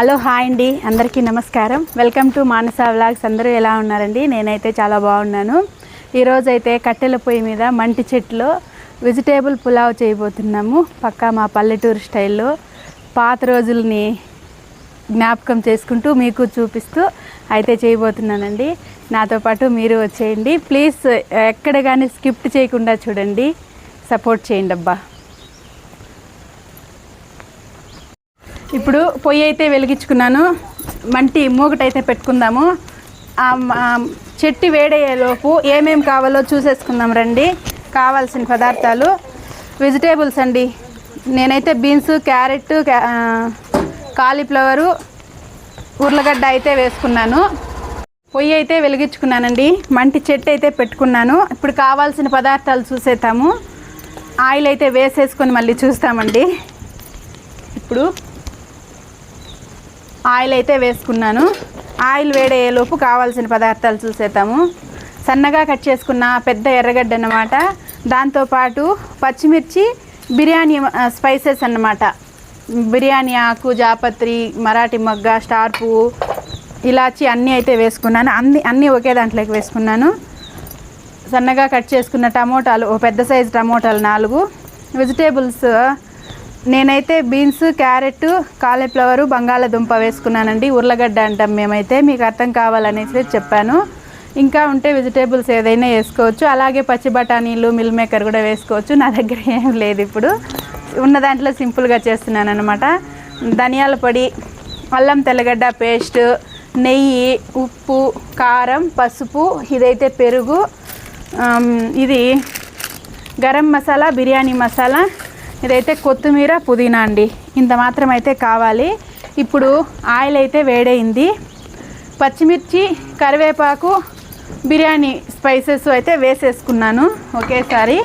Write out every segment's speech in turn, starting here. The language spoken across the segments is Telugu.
హలో హాయ్ అండి. అందరికీ నమస్కారం. Welcome to Manasa vlogs. అందరూ ఎలా ఉన్నారండి? నేనైతే చాలా బాగున్నాను. ఈరోజైతే కట్టెల పొయ్యి మీద మంటి చెట్లో వెజిటేబుల్ పులావ్ చేయబోతున్నాము. పక్కా మా పల్లెటూరు స్టైల్లో పాత రోజుల్ని జ్ఞాపకం చేసుకుంటూ మీకు చూపిస్తూ అయితే చేయబోతున్నానండి. నాతో పాటు మీరు వచ్చేయండి. ప్లీజ్ ఎక్కడ కానీ స్కిప్ట్ చేయకుండా చూడండి. సపోర్ట్ చేయండి అబ్బా. ఇప్పుడు పొయ్యి అయితే వెలిగించుకున్నాను. మంటి మూగటైతే పెట్టుకుందాము. చెట్టు వేడయ్యేలోపు ఏమేమి కావాలో చూసేసుకుందాం రండి. కావాల్సిన పదార్థాలు. వెజిటేబుల్స్ అండి. నేనైతే బీన్స్ క్యారెట్ కాలీఫ్లవరు ఉర్లగడ్డ అయితే వేసుకున్నాను. పొయ్యి అయితే వెలిగించుకున్నానండి. మంటి చెట్టు అయితే పెట్టుకున్నాను. ఇప్పుడు కావాల్సిన పదార్థాలు చూసేతాము ఆయిల్ అయితే వేసేసుకొని మళ్ళీ చూస్తామండి. ఇప్పుడు ఆయిల్ అయితే వేసుకున్నాను. ఆయిల్ వేడయ్యేలోపు కావాల్సిన పదార్థాలు చూసేద్దాము. సన్నగా కట్ చేసుకున్న పెద్ద ఎర్రగడ్డ అన్నమాట. దాంతోపాటు పచ్చిమిర్చి బిర్యానీ స్పైసెస్ అన్నమాట. బిర్యానీ ఆకు జాపత్రి మరాఠీ మగ్గ స్టార్ పువ్వు ఇలాచి అన్నీ అయితే వేసుకున్నాను. అన్ని అన్నీ ఒకే దాంట్లోకి వేసుకున్నాను. సన్నగా కట్ చేసుకున్న టమోటాలు ఓ పెద్ద సైజు టమోటాలు నాలుగు. వెజిటేబుల్స్ నేనైతే బీన్స్ క్యారెట్ కాలీఫ్లవరు బంగాళదుంప వేసుకున్నానండి. ఉర్లగడ్డ అంటాం మేమైతే. మీకు అర్థం కావాలనేసి చెప్పాను. ఇంకా ఉంటే వెజిటేబుల్స్ ఏదైనా వేసుకోవచ్చు. అలాగే పచ్చి బఠానీలు మిల్ మేకర్ కూడా వేసుకోవచ్చు. నా దగ్గర ఏం లేదు ఇప్పుడు. ఉన్న దాంట్లో సింపుల్గా చేస్తున్నాను అనమాట ధనియాల పొడి అల్లం తెల్లగడ్డ పేస్ట్ నెయ్యి ఉప్పు కారం పసుపు ఇదైతే పెరుగు ఇది గరం మసాలా బిర్యానీ మసాలా ఇదైతే కొత్తిమీర పుదీనా అండి. ఇంత మాత్రం అయితే కావాలి. ఇప్పుడు ఆయిల్ అయితే వేడైంది పచ్చిమిర్చి కరివేపాకు బిర్యానీ స్పైసెస్ అయితే వేసేసుకున్నాను ఒకేసారి.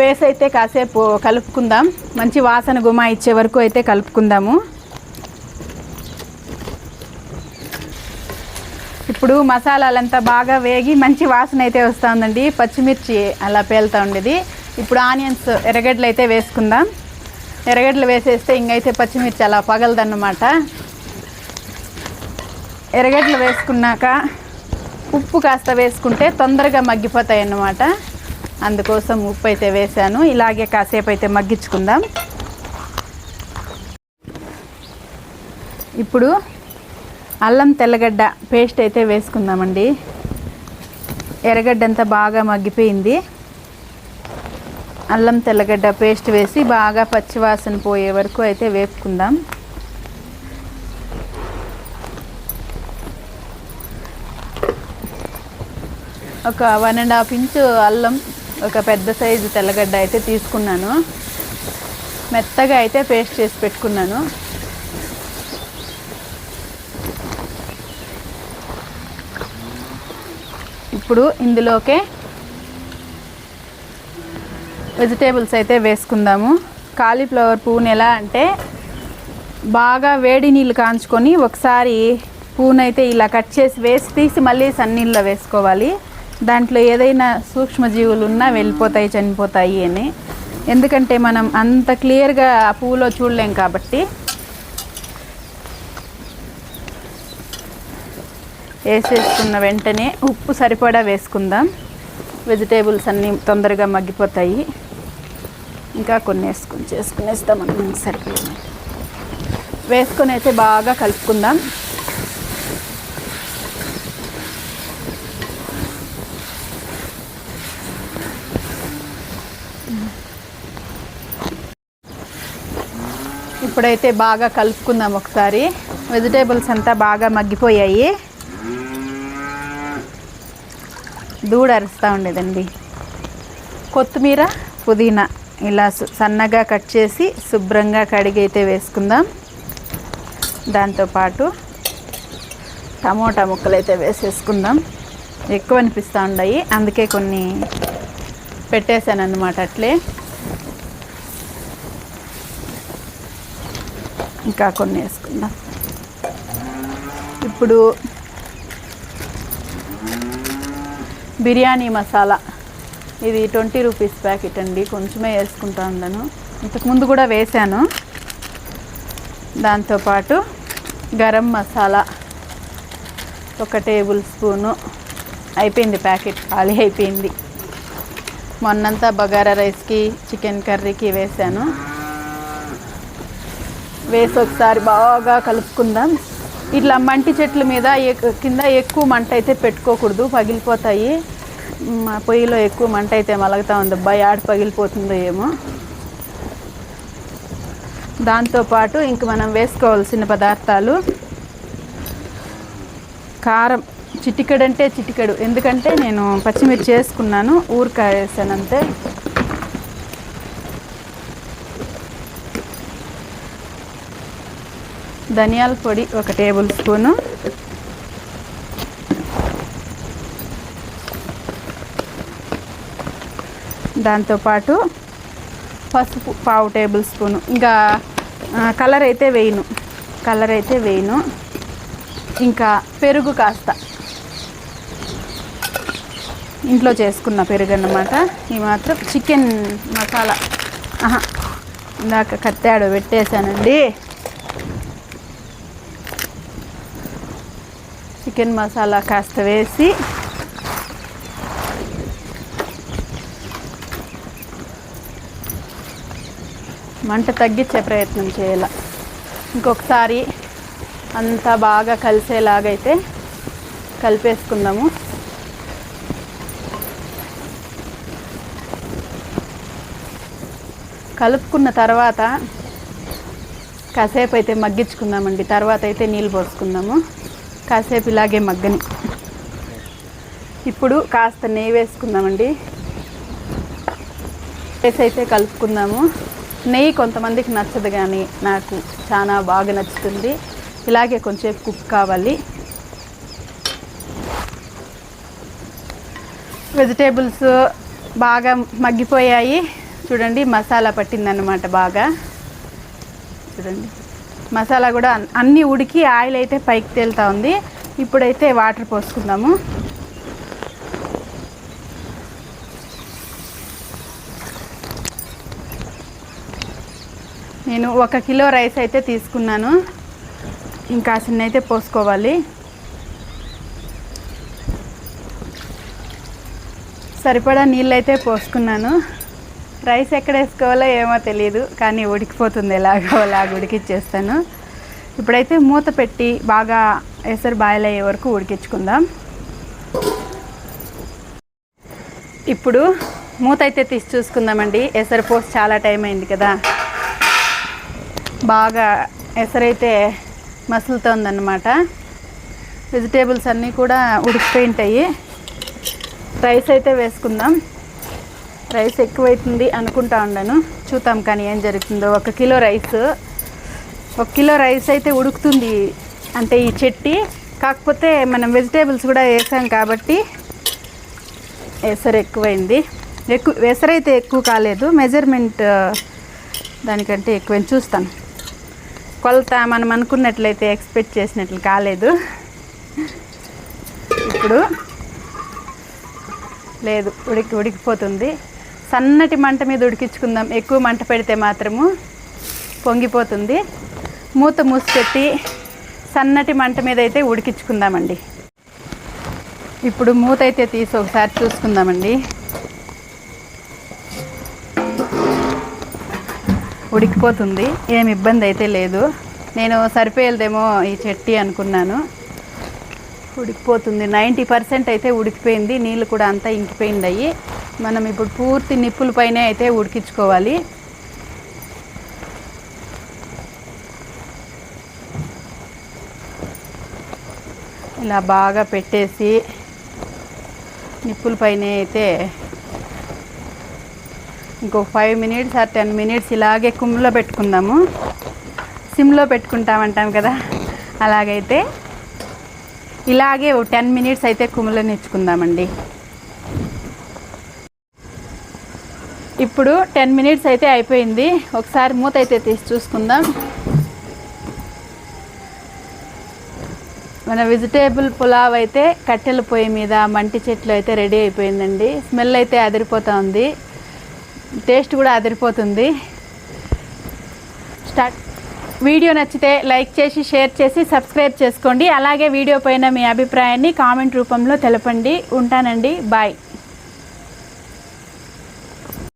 వేసైతే అయితే కాసేపు కలుపుకుందాం. మంచి వాసన గుమా ఇచ్చే వరకు అయితే కలుపుకుందాము. ఇప్పుడు మసాలాలంతా బాగా వేగి మంచి వాసన అయితే వస్తుందండి. పచ్చిమిర్చి అలా పేలుతూ ఉండేది. ఇప్పుడు ఆనియన్స్ ఎర్రగడ్డలు అయితే వేసుకుందాం. ఎర్రగడ్డలు వేసేస్తే ఇంకైతే పచ్చిమిర్చి అలా పగలదన్నమాట. ఎర్రగడ్డలు వేసుకున్నాక ఉప్పు కాస్త వేసుకుంటే తొందరగా మగ్గిపోతాయి అన్నమాట అందుకోసం ఉప్పు అయితే వేసాను ఇలాగే కాసేపు అయితే మగ్గించుకుందాం. ఇప్పుడు అల్లం తెల్లగడ్డ పేస్ట్ అయితే వేసుకుందామండి. ఎర్రగడ్డ అంతా బాగా మగ్గిపోయింది. అల్లం తెల్లగడ్డ పేస్ట్ వేసి బాగా పచ్చివాసన పోయే వరకు అయితే వేపుకుందాం. ఒక వన్ అండ్ హాఫ్ ఇంచు అల్లం ఒక పెద్ద సైజు తెల్లగడ్డ అయితే తీసుకున్నాను. మెత్తగా అయితే పేస్ట్ చేసి పెట్టుకున్నాను. ఇప్పుడు ఇందులోకే వెజిటేబుల్స్ అయితే వేసుకుందాము. కాలీఫ్లవర్ పువ్వుని ఎలా అంటే బాగా వేడి నీళ్ళు కాంచుకొని ఒకసారి పువ్వునైతే ఇలా కట్ చేసి వేసి తీసి మళ్ళీ సన్నీళ్ళలో వేసుకోవాలి. దాంట్లో ఏదైనా సూక్ష్మజీవులు ఉన్నా వెళ్ళిపోతాయి చనిపోతాయి అని. ఎందుకంటే మనం అంత క్లియర్గా ఆ పువ్వులో చూడలేం కాబట్టి వేసేసుకున్న వెంటనే ఉప్పు సరిపడా వేసుకుందాం. వెజిటేబుల్స్ అన్నీ తొందరగా మగ్గిపోతాయి. ఇంకా కొన్ని వేసుకుని చేసుకునేస్తాం మనం సరిపోయింది. వేసుకొని అయితే బాగా కలుపుకుందాం. ఇప్పుడైతే బాగా కలుపుకుందాం ఒకసారి. వెజిటేబుల్స్ అంతా బాగా మగ్గిపోయాయి. దూడ అరుస్తూ ఉండేదండి. కొత్తిమీర పుదీనా ఇలా సు- సన్నగా కట్ చేసి శుభ్రంగా కడిగి అయితే వేసుకుందాం దాంతోపాటు టమోటా ముక్కలు అయితే వేసేసుకుందాం. ఎక్కువ అనిపిస్తూ ఉన్నాయి అందుకే కొన్ని పెట్టేశాను అన్నమాట అట్లే. ఇంకా కొన్ని వేసుకుందాం. ఇప్పుడు బిర్యానీ మసాలా. ఇది ట్వంటీ రూపీస్ ప్యాకెట్ అండి. కొంచెమే వేసుకుంటా ఉన్నాను. ఇంతకుముందు కూడా వేశాను. దాంతోపాటు గరం మసాలా. ఒక టేబుల్ స్పూను. అయిపోయింది ప్యాకెట్. ఖాళీ అయిపోయింది. మొన్నంతా బగారా రైస్కి చికెన్ కర్రీకి వేశాను. వేసి ఒకసారి బాగా కలుపుకుందాం. ఇట్లా మంటి చెట్ల మీద ఎక్- కింద ఎక్కువ మంట అయితే పెట్టుకోకూడదు. పగిలిపోతాయి. మా పొయ్యిలో ఎక్కువ మంట అయితే మలగుతా ఉంది. అబ్బాయి ఆడ పగిలిపోతుందో ఏమో. దాంతోపాటు ఇంక మనం వేసుకోవాల్సిన పదార్థాలు. కారం. చిటికెడు అంటే చిటికెడు. ఎందుకంటే నేను పచ్చిమిర్చి వేసుకున్నాను. ఊరికాయ వేసాను అంతే. ధనియాల పొడి ఒక టేబుల్ స్పూను. దాంతోపాటు పసుపు పావు టేబుల్ స్పూను. ఇంకా కలర్ అయితే వేయను. కలర్ అయితే వేయను. ఇంకా పెరుగు కాస్త. ఇంట్లో చేసుకున్న పెరుగు అన్నమాట ఈ మాత్రం చికెన్ మసాలా. ఆహా ఇందాక కత్తాడు పెట్టేశానండి. చికెన్ మసాలా కాస్త వేసి మంట తగ్గించే ప్రయత్నం చేయాల. ఇంకొకసారి అంతా బాగా కలిసేలాగైతే కలిపేసుకుందాము. కలుపుకున్న తర్వాత కాసేపు అయితే మగ్గించుకుందామండి. తర్వాత అయితే నీళ్ళు పోసుకుందాము. కాసేపు ఇలాగే మగ్గని. ఇప్పుడు కాస్త నెయ్యి వేసుకుందామండి. వేసి అయితే కలుపుకుందాము. నెయ్యి కొంతమందికి నచ్చదు కానీ నాకు చాలా బాగా నచ్చుతుంది. ఇలాగే కొంచెం కుక్ కావాలి. వెజిటేబుల్స్ బాగా మగ్గిపోయాయి. చూడండి మసాలా పట్టిందన్నమాట బాగా. చూడండి మసాలా కూడా అన్నీ ఉడికి ఆయిల్ అయితే పైకి తేలుతా ఉంది. ఇప్పుడైతే వాటర్ పోసుకుందాము. నేను ఒక కిలో రైస్ అయితే తీసుకున్నాను. ఇంకా చిన్న అయితే పోసుకోవాలి. సరిపడా నీళ్ళు అయితే పోసుకున్నాను. రైస్ ఎక్కడ వేసుకోవాలో ఏమో తెలియదు కానీ ఉడికిపోతుంది ఎలాగో అలాగ ఉడికిచ్చేస్తాను. ఇప్పుడైతే మూత పెట్టి బాగా ఎసరు బాయిల్ అయ్యే వరకు ఉడికించుకుందాం. ఇప్పుడు మూత అయితే తీసి చూసుకుందామండి. ఎసరు పోసి చాలా టైం అయింది కదా. బాగా ఎసరైతే మసులుతోందన్నమాట వెజిటేబుల్స్ అన్నీ కూడా ఉడికిపోయింటాయి. రైస్ అయితే వేసుకుందాం. రైస్ ఎక్కువైతుంది అనుకుంటా ఉండాను. చూద్దాం కానీ ఏం జరుగుతుందో. ఒక కిలో రైస్ ఒక కిలో రైస్ అయితే ఉడుకుతుంది. అంటే ఈ చెట్టి కాకపోతే మనం వెజిటేబుల్స్ కూడా వేసాం కాబట్టి ఎసరు ఎక్కువైంది. ఎక్కువ ఎసరైతే ఎక్కువ కాలేదు. మెజర్మెంట్ దానికంటే ఎక్కువైంది. చూస్తాను. కొలత మనం అనుకున్నట్లయితే ఎక్స్పెక్ట్ చేసినట్లు కాలేదు. ఇప్పుడు లేదు ఉడికి ఉడికిపోతుంది. సన్నటి మంట మీద ఉడికించుకుందాం. ఎక్కువ మంట పెడితే మాత్రము పొంగిపోతుంది. మూత మూసిపెట్టి సన్నటి మంట మీద అయితే ఉడికించుకుందామండి. ఇప్పుడు మూత అయితే తీసి ఒకసారి చూసుకుందామండి. ఉడికిపోతుంది. ఏమి ఇబ్బంది అయితే లేదు. నేను సరిపోయేదేమో ఈ చెట్టి అనుకున్నాను. ఉడికిపోతుంది. నైంటీ పర్సెంట్ అయితే ఉడికిపోయింది. నీళ్ళు కూడా అంతా ఇంకిపోయింది అయ్యి మనం ఇప్పుడు పూర్తి నిప్పుల పైనే అయితే ఉడికించుకోవాలి. ఇలా బాగా పెట్టేసి నిప్పుల పైనే అయితే ఇంకో five minutes or ten minutes ఇలాగే కుమ్లో పెట్టుకుందాము. సిమ్లో పెట్టుకుంటామంటాం కదా. అలాగైతే ఇలాగే ఓ టెన్ మినిట్స్ అయితే కుమ్లో నేర్చుకుందామండి. ఇప్పుడు టెన్ మినిట్స్ అయితే అయిపోయింది. ఒకసారి మూత అయితే తీసి చూసుకుందాం. మన వెజిటేబుల్ పులావ్ అయితే కట్టెల పొయ్యి మీద మంటి చెట్లు అయితే రెడీ అయిపోయిందండి. స్మెల్ అయితే అదిరిపోతూ ఉంది. టేస్ట్ కూడా అదిరిపోతుంది. స్టార్ట్. వీడియో నచ్చితే లైక్ చేసి షేర్ చేసి సబ్స్క్రైబ్ చేసుకోండి. అలాగే వీడియో పైన మీ అభిప్రాయాన్ని కామెంట్ రూపంలో తెలపండి. ఉంటానండి. బాయ్.